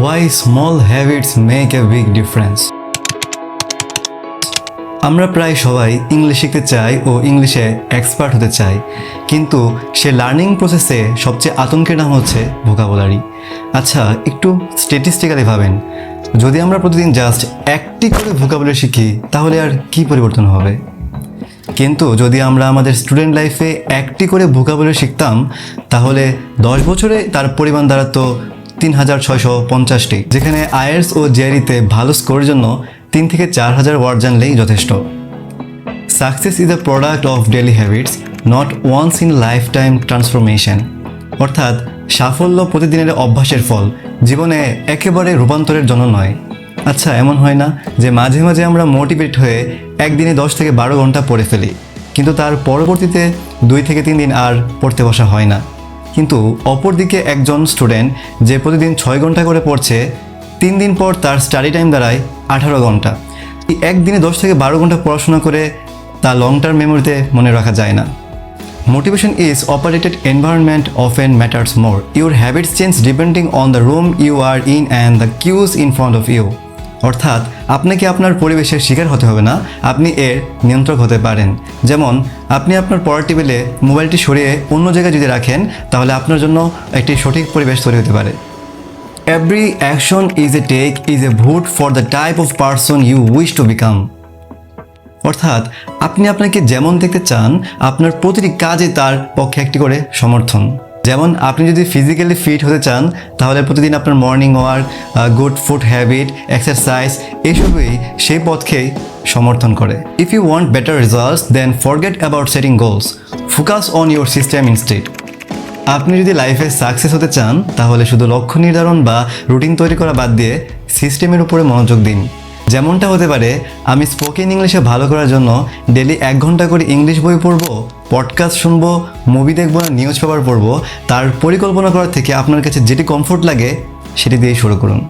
Why small habits make a big difference আমরা প্রায় সবাই ইংলিশ শিখতে চাই ও ইংলিশে এক্সপার্ট হতে চাই, কিন্তু সে লার্নিং প্রসেসে সবচেয়ে আতঙ্কের নাম হচ্ছে ভোকাবুলারি আচ্ছা একটু স্ট্যাটিস্টিক্যালি ভাবেন। যদি আমরা প্রতিদিন জাস্ট একটি করে ভোকাবুলারি শিখি, তাহলে আর কি পরিবর্তন হবে? কিন্তু যদি আমরা আমাদের স্টুডেন্ট লাইফে একটি করে ভোকাবুলারি শিখতাম, তাহলে দশ বছরে তার পরিমাণ দাঁড়াতো তিন হাজার ছয়শো পঞ্চাশটি, যেখানে আয়ার্স ও জেআরিতে ভালো স্কোরের জন্য তিন থেকে চার হাজার ওয়ার্ড জানলেই যথেষ্ট। Success is a product of daily habits, not once in life time transformation. অর্থাৎ সাফল্য প্রতিদিনের অভ্যাসের ফল, জীবনে একেবারে রূপান্তরের জন্য নয়। আচ্ছা এমন হয় না যে মাঝে মাঝে আমরা মোটিভেট হয়ে একদিনে দশ থেকে বারো ঘণ্টা পড়ে ফেলি, কিন্তু তার পরবর্তীতে দুই থেকে তিন দিন আর পড়তে বসা হয় না। কিন্তু অপরদিকে একজন স্টুডেন্ট যে প্রতিদিন ছয় ঘণ্টা করে পড়ছে, তিন দিন পর তার স্টাডি টাইম দাঁড়ায় আঠারো ঘণ্টা। একদিনে দশ থেকে বারো ঘণ্টা পড়াশোনা করে তা লং টার্ম মেমোরিতে মনে রাখা যায় না। Motivation is operated environment of an matters more your habits change depending on the room you are in and the cues in front of you অর্থাৎ আপনাকে আপনার পরিবেশের শিকার হতে হবে না, আপনি এর নিয়ন্ত্রক হতে পারেন। যেমন, আপনি আপনার পড়ার টেবিলে মোবাইলটি সরিয়ে অন্য জায়গায় যদি রাখেন, তাহলে আপনার জন্য একটি সঠিক পরিবেশ তৈরি হতে পারে। Every action is a take is a vote for the type of person you wish to become অর্থাৎ, আপনি আপনাকে যেমন দেখতে চান, আপনার প্রতিটি কাজে তার পক্ষে একটি করে সমর্থন। যেমন আপনি যদি ফিজিক্যালি ফিট হতে চান, তাহলে প্রতিদিন আপনার morning work good food habit exercise এসবই সেই পথকেই সমর্থন করে। If you want better results then forget about setting goals focus on your system instead আপনি যদি লাইফে সাকসেস হতে চান, তাহলে শুধু লক্ষ্য নির্ধারণ বা রুটিন তৈরি করা বাদ দিয়ে সিস্টেমের উপরে মনোযোগ দিন। যেমনটা হতে পারে, আমি স্পোকেন ইংলিশে ভালো করার জন্য ডেলি এক ঘণ্টা করে ইংলিশ বই পড়ব পডকাস্ট শুনব মুভি দেখব না নিউজ পেপার পড়ব। তার পরিকল্পনা করার থেকে আপনার কাছে যেটি কমফোর্ট লাগে, সেটি দিয়েই শুরু করুন।